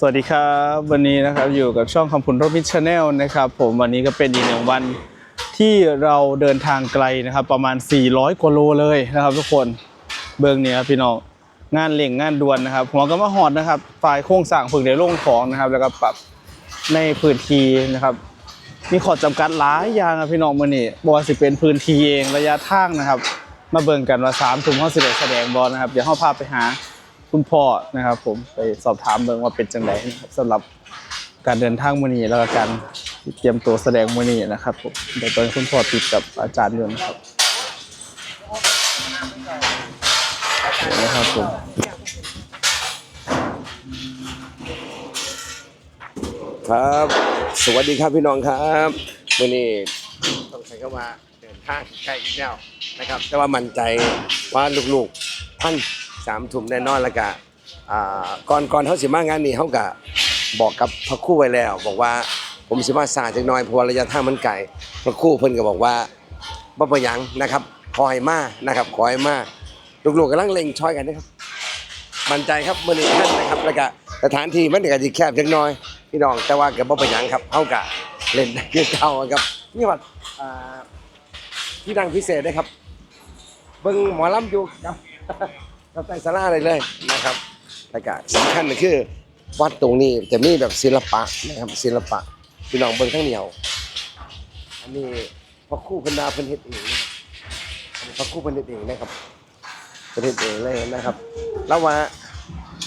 สวัสดีครับวันนี้นะครับอยู่กับช่องคำพุนรถมิชแนลนะครับผมวันนี้ก็เป็นอีกหนึ่งวันที่เราเดินทางไกลนะครับประมาณ 400กว่าโลเลยนะครับ ทุกคนเบื้องนี้ครับพี่น้องงานเล่งงานด่วนนะครับหัวก็มาหอดนะครับฝ่ายโครงสร้างฝึกในโรงของนะครับ แล้วก็ปรับในพื้นที่นะครับ มีข้อจำกัดหลายอย่างครับพี่น้องมื่อนี้บอสิเป็นพื้นที่เองระยะทางนะครับ มาเบิ่งกันว่าสามทุ่มเขาสิได้แสดงบอลนะครับเดี๋ยวเขาพาไปหา คุณพ่อนะครับ ผมไปสอบถามเบิ่งว่าเป็นจังไดนะครับสำหรับการเดินทางมือนี้แล้วก็การเตรียมตัวแสดงมือนี้นะครับผมเดี๋ยวตอนคุณพ่อติดกับอาจารย์อยู่นะครับเดี๋ยวนะครับผมครับ สวัสดีครับพี่น้องครับวันนี้ต้องใช้คำว่าเดินทางใกล้อีกแล้วนะครับ แต่ว่ามั่นใจว่าลูกๆท่าน สามถุ่มแน่นอนแล้วก็อ่าก่อนก่อนเขาสิมางานนี้เขาก็บอกกับพระครู่ไว้แล้ว บอกว่าผมสิมาสาจักหน่อยเพราะวาระยะทางมันไกลพระครู่เพิ่นก็บอกว่าบ่ป็นหยังนะครับขอให้มานะครับขอให้มาลูกๆกำลังเล็งช้อยกันนะครับ มั่นใจครับมื่อนี้ท่านนะครับแล้วก็สถานที่มันก็จะแคบเล็กน้อยพี่น้องแต่ว่าก็บ่เป็นหยังครับเฮากะเล่นได้คือเก่าครับนี่ว่าอ่าที่นั่งพิเศษด้วยครับเบิ่งหมอลำอยู่ครับ กับใต้สาราเลยเลยนะครับแล้วก็สำคัญก็คือวัดตรงนี้จะมีแบบศิลปะนะครับศิลปะพี่น้องเบิ่งทั้งเหนียว อันนี้พระครู่พันดาเพิ่นเฮ็ดเองนะครับอันนี้พระครู่เพิ่นเฮ็ดเองนะครับประเทศเองเลยนะครับ แล้วว่า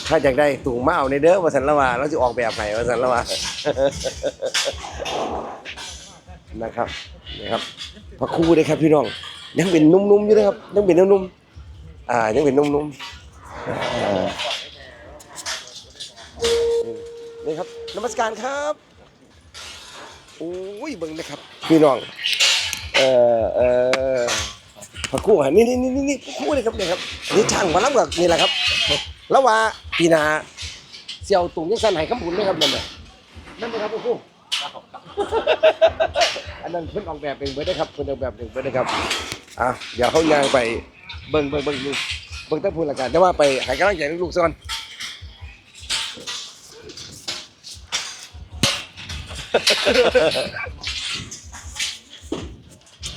ถ้าอยากได้ตุงมาเอาในเด้อว่าสันละว่าเราจะออกแบบให้ว่าสันละว่า นะครับนะครับพระครูเลยครับพี่น้องยังเป็นนุ่มๆอยู่นะครับยังเป็นนุ่มๆ อ่ายังเป็นนุ่มๆอ่านี่ครับนมัสการครับโอ้ยเบิ่งนะครับ พี่น้องเอ่อเอ่อพระครู่ฮะนี่นี่นี่นี่นี่พระครู่เลยครับเนี่ยครับอันนี่ช่างมาแล้วกับนี่แหละครับ แล้วว่าปีหนาเสี่ยวตุ่มยังสั่นให้คำบุญด้วยครับนั่นน่ะนั่นไหมครับพระครู่อันนั้นเพิ่นออกแบบเองเบิดได้อครับเพิ่นออกแบบเองเบิดได้อครับอะเดี๋ยวเขาย่างไป เบิ่งเบิ่งเบิ่งดูเบิ่งตั้งพูนละกันแต่ว่าไปให้กำลังใจลูกๆซะก่อน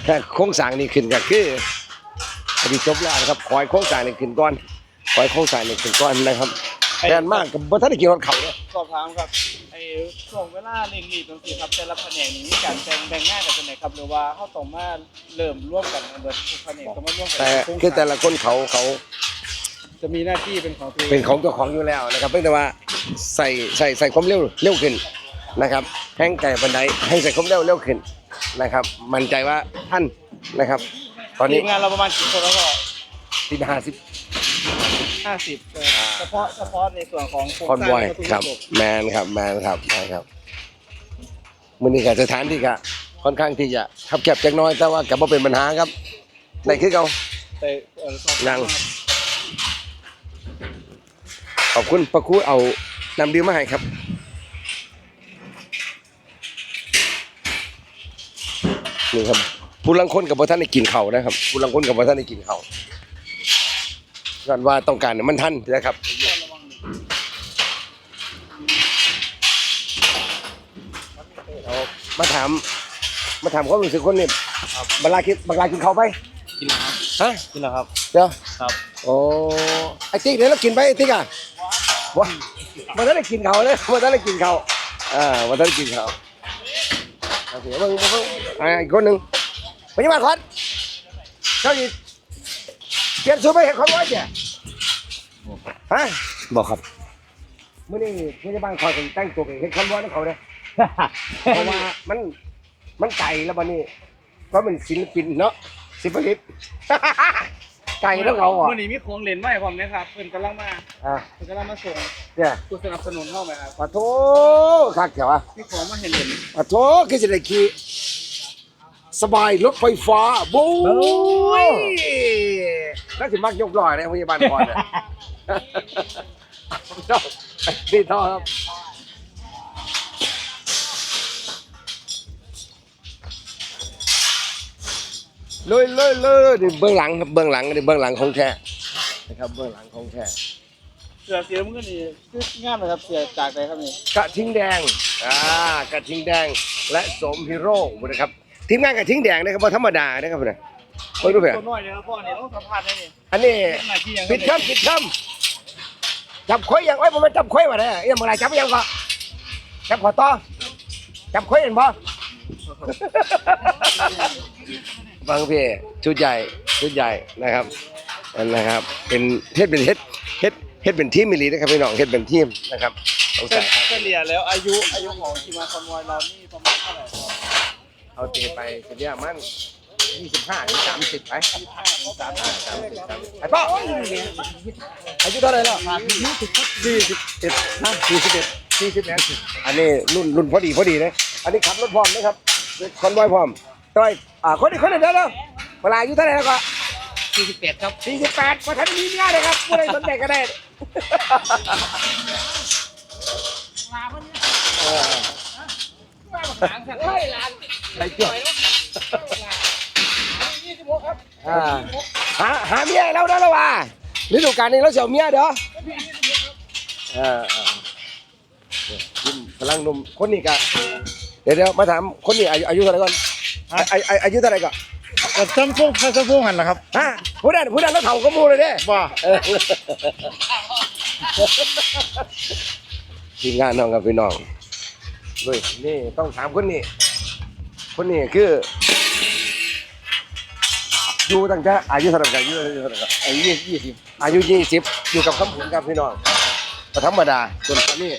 แค่โครงสร้างนี่ขึ้นก็คืออดีจบแล้วนะครับคอยโครงสร้างนี่ขึ้นก่อนคอยโครงสร้างนี่ขึ้นก่อนนะครับแทนมากกับบ่ทันได้กินรถเขาเนี่ย สอบถามครับไอ้ ช่วงเวลาเร่งรีบตรงนี้ครับ แต่ละแผนกนี้มีการแบ่งแบ่งงานกันจังไดครับ หรือว่าเขาต้องมาเริ่มร่วมกันเบิดทุกแผนกต้องมาร่วมกันแต่โรงสร้างคือแต่ละคนเขาเขาจะมีหน้าที่เป็นของตัวเองเป็นของเจ้าของอยู่แล้วนะครับเพียงแต่ว่าใส่ใส่ใส่ความเร็วเร็วขึ้นนะครับแห้งไก่บันไดให้ใส่ความเร็วเร็วขึ้นนะครับ มั่นใจว่าท่านนะครับ ตอนทีนี้มงานเราประมาณกี่คนแล้วก็ที่ห้าสิบ ห้าสิบเฉพาะเฉพาะในส่วนของโครงคอนสวร้าองยประตูครับกระจกแมนครับแมนครับแมนครับมือนี้กับสถานที่ก็ค่อนข้างที่จะขับแคบจักหน้อยแต่ว่ากับว่าเป็นปัญหาครับในคือเขา แต่เอ่อสอบถามยังขอบคุณพระครูเอานำดื่มมาให้ครับ นี่ครับผู้ลังคนกับพระท่านได้กินเขาวนะครับผู้ลังคนกับพระท่านได้กินเขาว กันว่าต้องการเนี่ยมันทันนะครับเอามาถาม มาถามความรู้สึกคนนี่บรรลาคิดบรรลากินเขาวไปกินแล้วครับฮะกินแล้วครับเดี๋ยวครับโอ้ไอ้ติ๊กเดี๋ยวเรากินไปไอ้ติ๊กอะว้ามันต้องได้กินเขาเลยมันต้องได้กินเขาอ่ามันต้องได้กินเขาโอเคมึงมึงมึงอ่าอีกคนหนึ่งไปยังมาคอนเจ้าอีก เปลี่ยนสูตรไปเห็นคนว่าเจ้ฮะบอกครับมื่อนี้พยาบาลคอยเป็นแต่งตัวเห็นคนว่านั่นเขาเนี่ยเพราะว่ามันมันไก่แล้ววันนี้ก็เป็นศิลปินเนาะศิลปินไก่แล้วเขาอะวันนี้มีของเล่นใหม่พร้อมนะครับเพิ่นกำลังมาอ่าเพิ่นกำลังมาส่งเนี่ยผู้สนับสนุนเข้าไหมครับปะโถคักแถวะมีของมาเห็นเล่นปะโถคือจะได้ขี่สบายรถไฟฟ้าบู๊ ยน่าจะมักยกลอยในพยาบาลก่อนเนี่ยชอบดีท่อครับเลยเลยเลยนี่เบื้องหลังครับเบื้องหลังนี่เบื้องหลังของแท้นะครับเบื้องหลังของแท้เสือสีน้ำเงินนี่คืองามเลยครับเสือจากไหนครับนี่กระทิงแดงอ่ากระทิงแดงและสมฮีโร่นะครับทีมงานกระทิงแดงนะครับบ่ธรรมดานะครับเนี่ย เพิ่งรู้เปล่าตัวน้อยเนี่ยครับพ่อเนี่ยต้องสัมภาษณ์ได้นี่อันนี้หน้าที่ยังปิดค่ำปิดค่ำจับค่อยยังไอ้ยผมมันจับค่อยมาได้เอ้ยเมื่อไหรจับยังก็จับขอต่อจับค่อยเห็นบ่ฟังพี่ชุดใหญ่ชุดใหญ่นะครับนั่นนะครับ เป็นเฮ็ดเป็นเฮ็ดเฮ็ดเฮ็ดเป็นทีมมิลีนะครับพี่น้องเฮ็ดเป็นทีมนะครับสงสัยครับเฉลี่ยแล้วอายุอายุของทีมงานคอนวอยเรานี่ประมาณเท่าไหร่เอาเตะไปเสียมัน ยี่สิบห้าถึงสามสิบไปห้าถึงสามสิบสามสิบสามสิบไอ้ป้ออายุเท่าไหร่แล้วสี่สิบเอ็ดนะสี่สิบเอ็ดสี่สิบเอ็ดอันนี้รุ่นรุ่นพอดีพอดีเลยอันนี้ขับรถพร้อมนะครับคอนวอยพร้อมต้อยอ่าคนนี้คนนี้เดี๋ยวเดี๋ยวเวลาอายุเท่าไหร่แล้วก็สี่สิบแปดครับสี่สิบแปดมาทันมีเมียเลยครับผู้ใดสนใจก็ได้เออไปจ่อย อ่าหาหาเมียให้เราเด้อละว่าฤดูกาลนี้เราเสียวเมียเด้อเออเออยิ้มพลังหนุ่มคนนี้ก็เดี๋ยวเดี๋ยวมาถามคนนี้อายุอายุเท่าไหร่ก่อนอาอาอาอายุเท่าไหร่ก่อนซัมซุงซัมซุงหันนะครับฮะผู้นั้นผู้นั้นเราเถ่าก็มูเลยเด้ ว่าเออทีมงานน้องกับพี่น้องเว้ยนี่ต้องถามคนนี้ คนนี้คือ อยู่ตั้งแต่อายุเท่าไหร่กันอายุเท่าไหร่กันอายุยี่สิบอายุยี่สิบอยู่กับคำพูนกับพี่น้องก็ธรรมดาส่วนคนนี้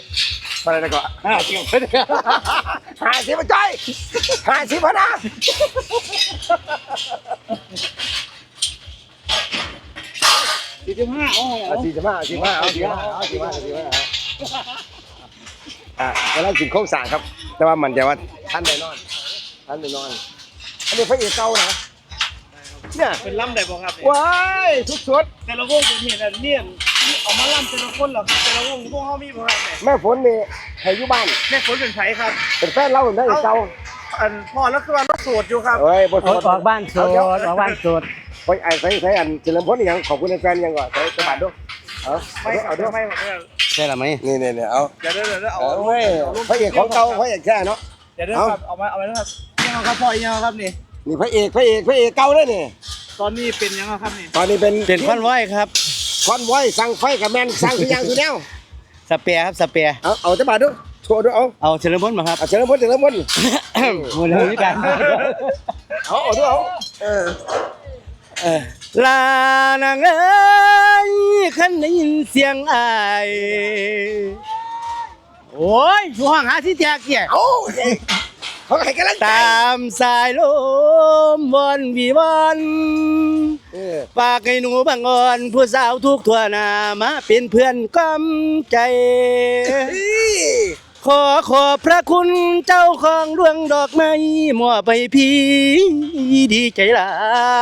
อะไรนะก็ห้าสิบห้าสิบจ้อยห้าสิบพนะสี่สิบห้าโอ้โหเอาสี่สิบห้าสี่สิบห้าเอาสี่สิบห้าเอาสี่สิบห้าสี่สิบห้าอะกำลังกินโค้งสางครับ แต่ว่ามันจะว่าท่านแน่นอนท่านแน่นอนอันนี้พระเอกเก่านะ เนี่ยเป็นล่ำได้บ่ครับเนี่ยว้ายทุกชุดแต่ละวงเป็นเห็นอันเนี่ยเอามาล่ำแต่ละคนเหรอครับแต่ละวงพวกเขามีบ่ครับเนี่ยแม่ฝนนี่ให้อยู่บ้าน แม่ฝนเป็นไผครับ เป็นแฟนเราเป็นพระเอกเก่าอันพ่อแล้วคือว่าเราโสดอยู่ครับเฮ้ยบ่โสอดอกบ้านโสดออกบ้านโสดไปไอ้ใส่ใส่อันเฉลิมพลนี่ยังขอบคุณแฟนยังก่อนใส่กระบาดด้วยเอาไม่เอาเอาด้วยไม่เอาไม่ด้วยใช่หรือไม่นี่นี่นี่เอาเดี๋ยวเดี๋ยวเดี๋ยวเอาเอาเว้ยพระเอกของเก่าพระเอกแค่เนาะเดี๋ยวเดี๋ยวครับเอามาเอามาครับยังครับพ่อยังครับนี่ นี่พระเอกพระเอกพระเอกเก่าเลยนี่ตอนนี้เป็นยังครับนี่ตอนนี้เป็นเป็นคอนไว้ครับคอนไว้สั่งไฟกับแมนสั่งทุกอย่างทุกแนวสเปียร์ครับสเปียร์เอาเอาจะบาดด้วยโชว์ด้วยเอาเอาเฉลิมพลมาครับเอาเฉลิมพลเฉลิมพลหมดเลยกันเอาเอาด้วยเอาเออลานางเอ้ยขันได้ยินเสียงอายโอ้ยอยู่ห้องหาที่แจกเกี่ยเอา เขาให้กำลังใจตามสายลมวอนวีวอนเออฝากให้หนูบางอ่อน ผู้สาวทุกทั่วหน้ามาเป็นเพื่อนกำใจ ขอขอบพระคุณเจ้าของดวงดอกไม้มอบไปพี่ ดีใจหลา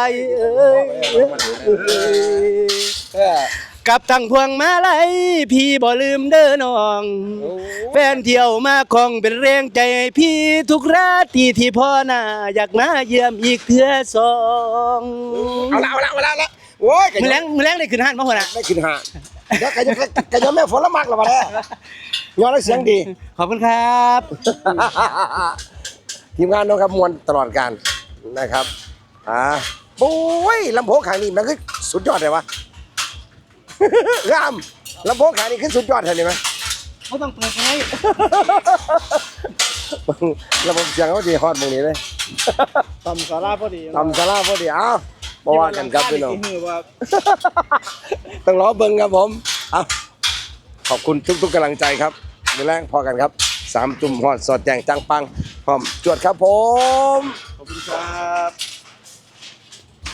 ยเอ้ย เออ กับทั้งพวงมาลัยพี่บ่ลืมเด้อน้อง แฟนเที่ยวมาคงเป็นแรงใจให้พี่ทุกราตรีที่พ่อหน้าอยากมาเยี่ยมอีกเทื่อสองเอาละเอาละเอาละเอาละโอ้ยมือแรงมือแรงได้ขึ้นห้านมาหัวหน้าไม่ขึ้นหาเดี๋ยวใครจะใครจะแม่ฝนละมักหรอวะเนี่ยย้อนแล้วเสียงดี ขอบคุณครับ ทีมงานน้องครับมวลตลอดการนะครับอ่าโอ้ยลำโพงขางนี้มันคือสุดยอดเลยวะ งามลำโพงขางนี้คือสุดยอดเลยไหมเขาต้องเปิดไงระบบเสียงเขาดีฮอดตรงนี้เลยตำสาราพอดีทำสาราพอดีเอ้ามาว่ากันครับพี่น้องที่หือว่าต้องรอเบิ่งครับผมเอาขอบคุณทุกๆกำลังใจครับมือแรงพอกันครับสามจุ่มฮอดสอดแจงจังปังพร้อมจวดครับผม ขอบคุณครับ